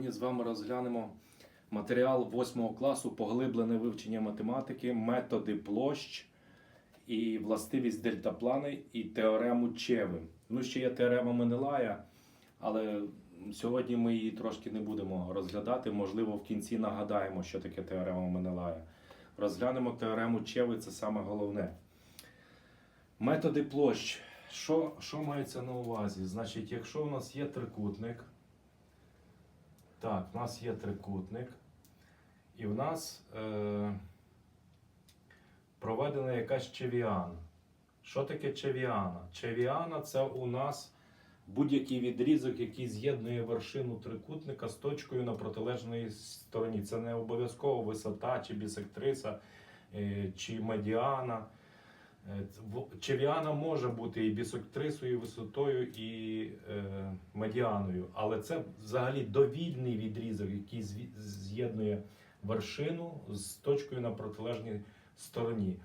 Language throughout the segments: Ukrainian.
Сьогодні з вами розглянемо матеріал 8 класу поглиблене вивчення математики, методи площ і властивість дельтаплани і теорему Чеви. Ну, ще є теорема Менелая, але сьогодні ми її трошки не будемо розглядати. Можливо, в кінці нагадаємо, що таке теорема Менелая. Розглянемо теорему Чеви, це саме головне. Методи площ. Що, що мається на увазі? Значить, якщо у нас є трикутник, так, в нас є трикутник, і в нас е, проведена якась чевіана. Що таке чевіана? Чевіана це у нас будь-який відрізок, який з'єднує вершину трикутника з точкою на протилежній стороні. Це не обов'язково висота, чи бісектриса, е, чи медіана. Е, Чевіана може бути і бісектрисою, і висотою, і е, медіаною, але це взагалі довільний відрізок, який з'єднує вершину з точкою на протилежній стороні.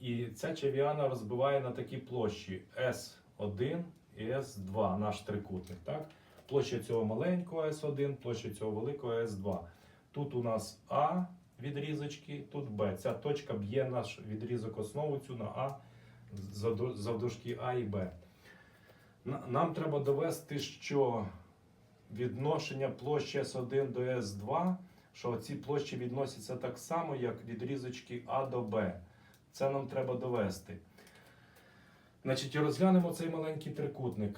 І ця чевіана розбиває на такі площі S1 і S2, наш трикутник. Так? Площа цього маленького S1, площа цього великого S2. Тут у нас А відрізочки, тут Б. Ця точка б'є наш відрізок основу цю на А завдовжки А і Б. Нам треба довести, що відношення площі S1 до S2, що ці площі відносяться так само, як відрізочки А до Б. Це нам треба довести. Значить, розглянемо цей маленький трикутник.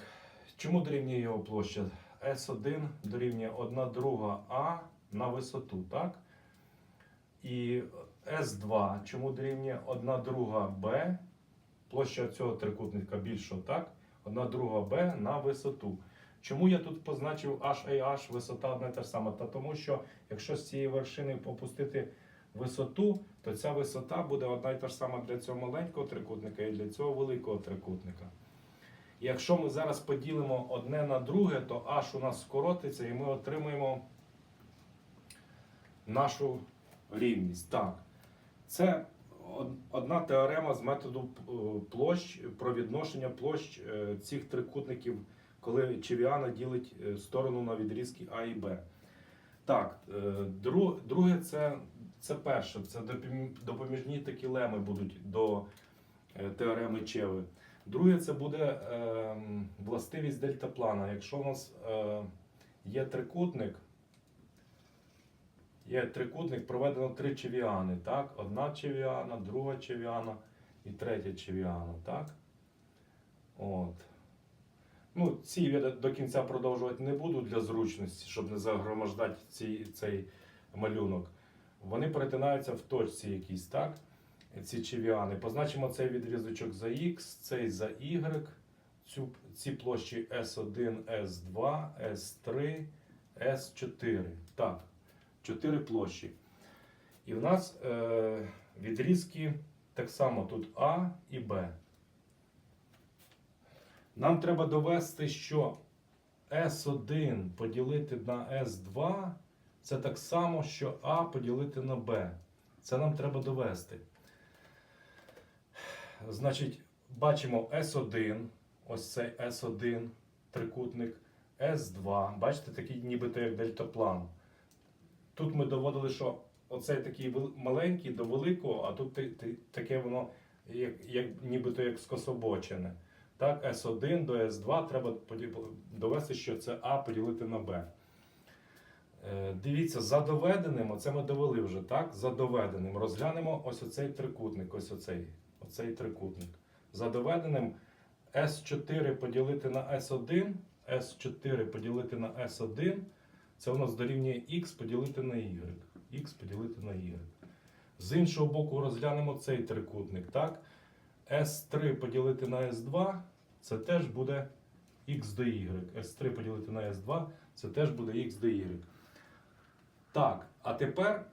Чому дорівнює його площа? S1 дорівнює 1 друга А на висоту, так? І S2 чому дорівнює 1 друга Б, площа цього трикутника більша, так? 1 друга Б на висоту. Чому я тут позначив H і H, висота одна та ж сама? Та тому що якщо з цієї вершини попустити висоту, то ця висота буде одна і та ж сама для цього маленького трикутника і для цього великого трикутника. Якщо ми зараз поділимо одне на друге, то H у нас скоротиться і ми отримаємо нашу рівність. Так. Це одна теорема з методу е, площ про відношення площ е, цих трикутників, коли Чевіана ділить е, сторону на відрізки А і Б. Так, друге, це, це перше. Це допоміжні такі леми будуть до теореми Чеви. Друге, це буде е, властивість дельтаплана. Якщо у нас є трикутник, є трикутник, проведено три чевіани. Так? Одна чевіана, друга чевіана і третя чевіана. Так? От. Ну, ці я до кінця продовжувати не буду для зручності, щоб не загромождати ці, цей малюнок. Вони перетинаються в точці якійсь, так? Ці чевіани. Позначимо цей відрізочок за Х, цей за Y, цю, ці площі S1, S2, S3, S4. Так, чотири площі. І в нас е, відрізки так само тут А і Б. Нам треба довести, що S1 поділити на S2 це так само, що А поділити на Б. Це нам треба довести. Значить, бачимо S1, ось цей S1 трикутник, S2. Бачите, такий нібито як дельтаплан. Тут ми доводили, що оцей такий маленький до великого, а тут таке воно як, як, нібито як скособочене. Так, S1 до S2 треба довести, що це А поділити на Б. Е, Дивіться, за доведеним, оце ми довели вже, так? За доведеним. Розглянемо ось оцей трикутник, ось оцей, оцей трикутник. За доведеним S4 поділити на S1, S4 поділити на S1, це у нас дорівнює X поділити на Y. X поділити на Y. З іншого боку, розглянемо цей трикутник, так? S3 поділити на S2, це теж буде X до Y. S3 поділити на S2, це теж буде X до Y. Так, а тепер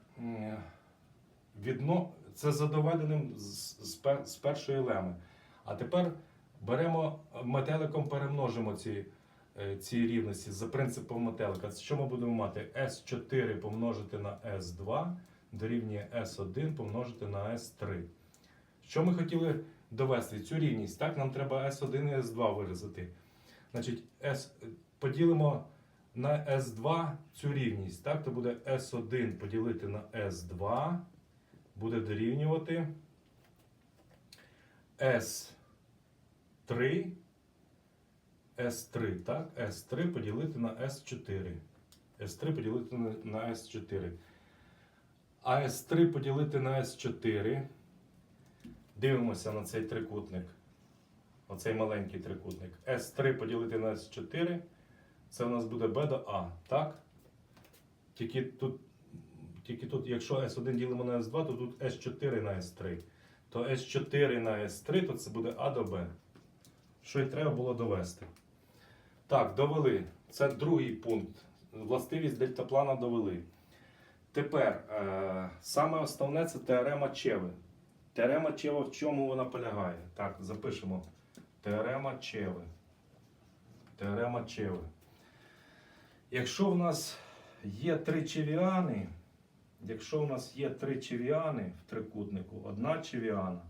відно... це за доведеним з, першої леми. А тепер беремо метеликом, перемножимо ці, ці рівності за принципом метелика. Що ми будемо мати? S4 помножити на S2 дорівнює S1 помножити на S3. Що ми хотіли довести? Цю рівність. Так, нам треба S1 і S2 виразити. Значить, S, поділимо на S2 цю рівність. Так, то буде S1 поділити на S2 буде дорівнювати S3 S3, так? S3 поділити на S4. S3 поділити на- на S4. А S3 поділити на S4. Дивимося на цей трикутник. Оцей маленький трикутник. S3 поділити на S4. Це у нас буде B до А, так? Тільки тут, тільки тут, якщо S1 ділимо на S2, то тут S4 на S3. То S4 на S3, то це буде А до Б. Що й треба було довести. Так, довели. Це другий пункт. Властивість дельтаплана довели. Тепер е, саме основне це теорема Чеви. Теорема Чева в чому вона полягає? Так, запишемо. Теорема Чеви. Теорема Чеви. Якщо в нас є три чевіани, якщо в нас є три чевіани в трикутнику, одна чевіана,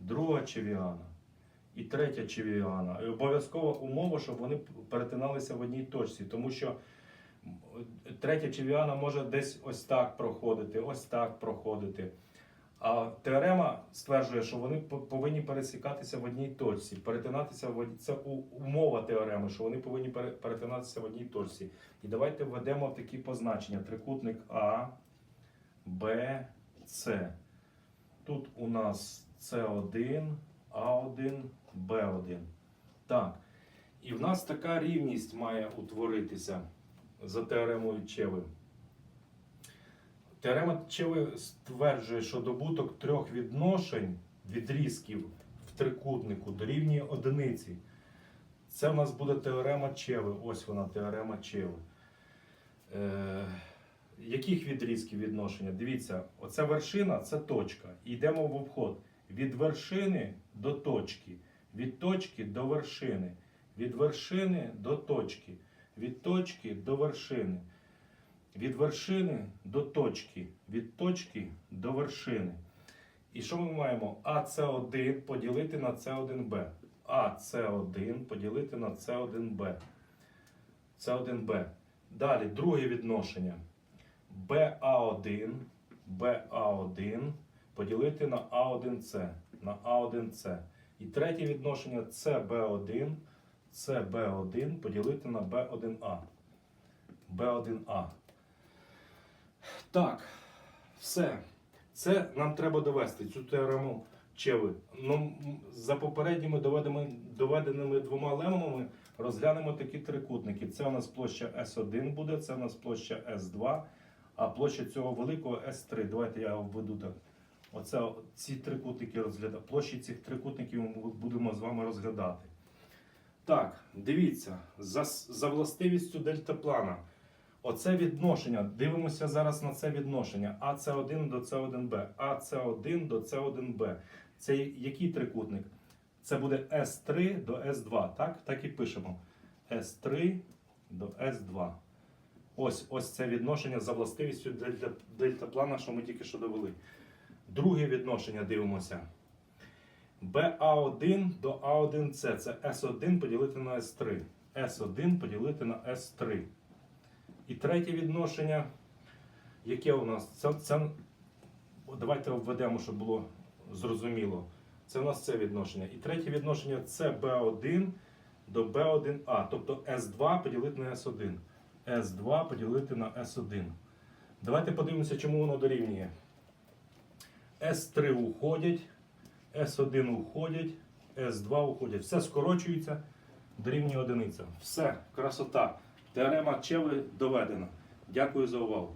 друга чевіана і третя чевіана, і обов'язкова умова, щоб вони перетиналися в одній точці, тому що третя чевіана може десь ось так проходити, ось так проходити. А теорема стверджує, що вони повинні пересікатися в одній точці, перетинатися в од- це умова теореми, що вони повинні перетинатися в одній точці. І давайте введемо такі позначення: трикутник А, Б, С. Тут у нас С1, А1, Б1. Так. І в нас така рівність має утворитися за теоремою Чеви. Теорема Чеви стверджує, що добуток трьох відношень відрізків в трикутнику дорівнює одиниці. Це в нас буде теорема Чеви. Ось вона, теорема Чеви. Е, яких відрізків відношення? Дивіться, оця вершина це точка. І йдемо в обход. Від вершини до точки, від точки до вершини, від вершини до точки, від точки до вершини. Від вершини до точки, від точки до вершини. І що ми маємо? АС1 поділити на С1Б. АС1 поділити на С1Б. С1Б. Далі друге відношення. БА1, БА1 поділити на А1С. На А1С. І третє відношення СБ1, СБ1 поділити на Б1А. Б1А. Так, все. Це нам треба довести, цю теорему Чеви. Ну, за попередніми доведеними, двома леммами розглянемо такі трикутники. Це у нас площа S1 буде, це у нас площа S2, а площа цього великого S3. Давайте я введу так. Оце ці трикутники розглядати. Площі цих трикутників ми будемо з вами розглядати. Так, дивіться, за, за властивістю дельтаплана. Оце відношення. Дивимося зараз на це відношення. АС1 до С1Б. АС1 до С1Б. Це який трикутник? Це буде С3 до С2. Так? Так і пишемо. С3 до С2. Ось ось це відношення за властивістю дельтаплана, що ми тільки що довели. Друге відношення дивимося. БА1 до А1С. Це С1 поділити на С3. С1 поділити на С3. І третє відношення, яке у нас? Це, це, давайте введемо, щоб було зрозуміло. Це у нас це відношення. І третє відношення це B1 до B1A, тобто S2 поділити на S1. S2 поділити на S1. Давайте подивимося, чому воно дорівнює. S3 уходять, С1 уходять, С2 уходять. Все скорочується, дорівнює одиниця. Все, красота. Теорема Чеви доведена. Дякую за увагу.